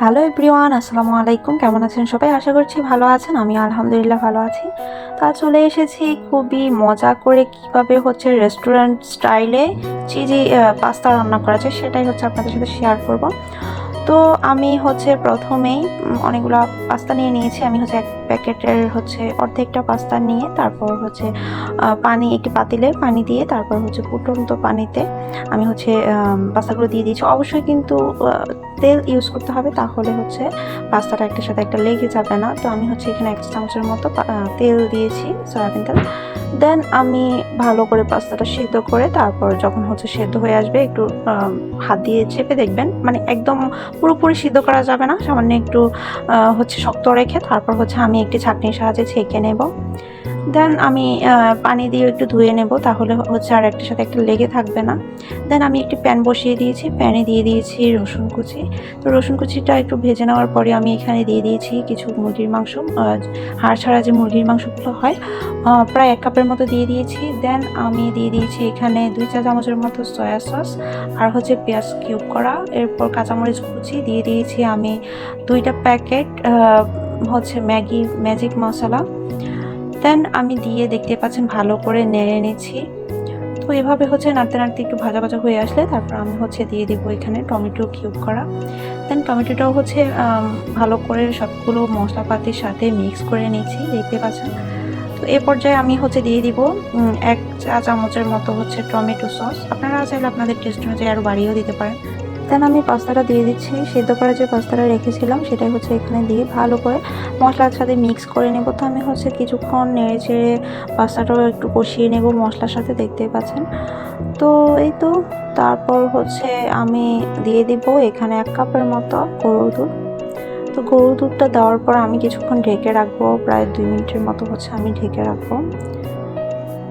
Hello everyone আসসালামু আলাইকুম। কেমন আছেন সবাই? আশা করছি ভালো আছেন। আমি আলহামদুলিল্লাহ ভালো আছি। তা চলে এসেছি খুবই মজা করে কীভাবে হচ্ছে রেস্টুরেন্ট স্টাইলে চিজি পাস্তা রান্না করা যায় সেটাই হচ্ছে আপনাদের সাথে শেয়ার করব। তো আমি হচ্ছে প্রথমেই অনেকগুলো পাস্তা নিয়ে নিয়েছি। আমি হচ্ছে এক প্যাকেটের হচ্ছে অর্ধেকটা পাস্তা নিয়ে, তারপর হচ্ছে পানি, একটি পাতিলে পানি দিয়ে, তারপর হচ্ছে ফুটন্ত পানিতে আমি হচ্ছে পাস্তাগুলো দিয়ে দিয়েছি। অবশ্যই কিন্তু তেল ইউজ করতে হবে, তাহলে হচ্ছে পাস্তাটা একটার সাথে একটা লেগে যাবে না। তো আমি হচ্ছে এখানে এক চামচের মতো তেল দিয়েছি, সয়াবিন তেল। দেন আমি ভালো করে পাস্তাটা সিদ্ধ করে তারপর যখন হচ্ছে সেদ্ধ হয়ে আসবে, একটু হাত দিয়ে চেপে দেখবেন। মানে একদম পুরোপুরি সিদ্ধ করা যাবে না। সামান্য একটু হচ্ছে শক্ত রেখে তারপর হচ্ছে আমি একটি ছাঁকনির সাহায্যে ছেঁকে নেব। দেন আমি পানি দিয়ে একটু ধুয়ে নেব, তাহলে হচ্ছে আর একটার সাথে একটা লেগে থাকবে না। দেন আমি একটি প্যান বসিয়ে দিয়েছি, প্যানে দিয়ে দিয়েছি রসুন কুচি। তো রসুন কুচিটা একটু ভেজে নেওয়ার পরে আমি এখানে দিয়ে দিয়েছি কিছু মুরগির মাংস হাড় ছাড়া যে মুরগির মাংসগুলো হয় প্রায় এক কাপের মতো দিয়ে দিয়েছি। দেন আমি দিয়ে দিয়েছি এখানে দুই চা চামচের মতো সয়া সস আর হচ্ছে পেঁয়াজ কিউব করা। এরপর কাঁচামরিচ কুচি দিয়ে দিয়েছি আমি দুইটা প্যাকেট হচ্ছে ম্যাগি ম্যাজিক মশলা দেন আমি দিয়ে দেখতে পাচ্ছেন ভালো করে নেড়ে নিচ্ছি। তো এভাবে হচ্ছে নাড়তে নাড়তে একটু ভাজা ভাজা হয়ে আসলে তারপর আমি হচ্ছে দিয়ে দিব এখানে টমেটো কিউব করা। দেন টমেটোটাও হচ্ছে ভালো করে সবগুলো মশলাপাতির সাথে মিক্স করে নিচ্ছি, দেখতে পাচ্ছেন। তো এ পর্যায়ে আমি হচ্ছে দিয়ে দিব এক চা চামচের মতো হচ্ছে টমেটো সস। আপনারা চাইলে আপনাদের টেস্ট অনুযায়ী আরও বাড়িয়েও দিতে পারেন। দেন আমি পাস্তাটা দিয়ে দিচ্ছি, সেদ্ধ করা যে পাস্তাটা রেখেছিলাম সেটাই হচ্ছে এখানে দিয়ে ভালো করে মশলার সাথে মিক্স করে নেব। তো আমি হচ্ছে কিছুক্ষণ নেড়ে চেড়ে পাস্তাটাও একটু কষিয়ে নেব মশলার সাথে, দেখতেই পাচ্ছেন। তো এই তো, তারপর হচ্ছে আমি দিয়ে দিব এখানে এক কাপের মতো গরুর দুধ। তো গরুর দুধটা দেওয়ার পর আমি কিছুক্ষণ ঢেকে রাখব, প্রায় দুই মিনিটের মতো হচ্ছে আমি ঢেকে রাখব।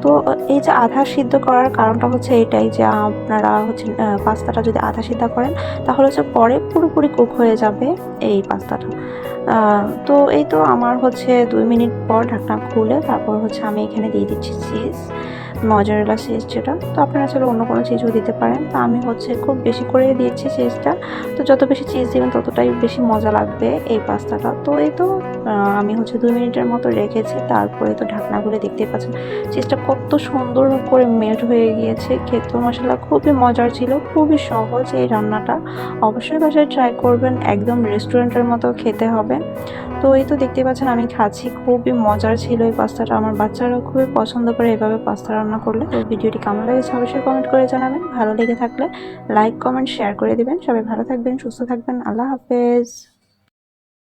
তো এই যে আধা সিদ্ধ করার কারণটা হচ্ছে এটাই যে আপনারা হচ্ছে পাস্তাটা যদি আধা সিদ্ধ করেন, তাহলে হচ্ছে পরে পুরোপুরি কুক হয়ে যাবে এই পাস্তাটা। তো এই তো আমার হচ্ছে দুই মিনিট পর ঢাকনা খুলে তারপর হচ্ছে আমি এখানে দিয়ে দিচ্ছি চিজ মজারেলা চিজ যেটা। তো আপনারা চাইলে অন্য কোনো চিজও দিতে পারেন। তো আমি হচ্ছে খুব বেশি করে দিয়েছি চিজটা তো যত বেশি চিজ দিবেন, ততটাই বেশি মজা লাগবে এই পাস্তাটা। তো এই তো আমি হচ্ছে দুই মিনিটের মতো রেখেছি। তারপরে তো ঢাকনা খুলে দেখতে পাচ্ছেন। চিজটা কত সুন্দর করে মেল্ট হয়ে গিয়েছে। খেতে মশলা খুবই মজার ছিল, খুবই সহজ এই রান্নাটা। অবশ্যই বাসায় ট্রাই করবেন, একদম রেস্টুরেন্টের মতো খেতে হবে। তো এই তো দেখতে পাচ্ছেন, আমি খাচ্ছি, খুবই মজার ছিল এই পাস্তাটা। আমার বাচ্চারাও খুবই পছন্দ করে এভাবে পাস্তা রান্না করলে। তো ভিডিওটি কেমন লেগেছে অবশ্যই কমেন্ট করে জানাবেন। ভালো লেগে থাকলে লাইক কমেন্ট শেয়ার করে দিবেন। সবাই ভালো থাকবেন, সুস্থ থাকবেন। আল্লাহ হাফেজ।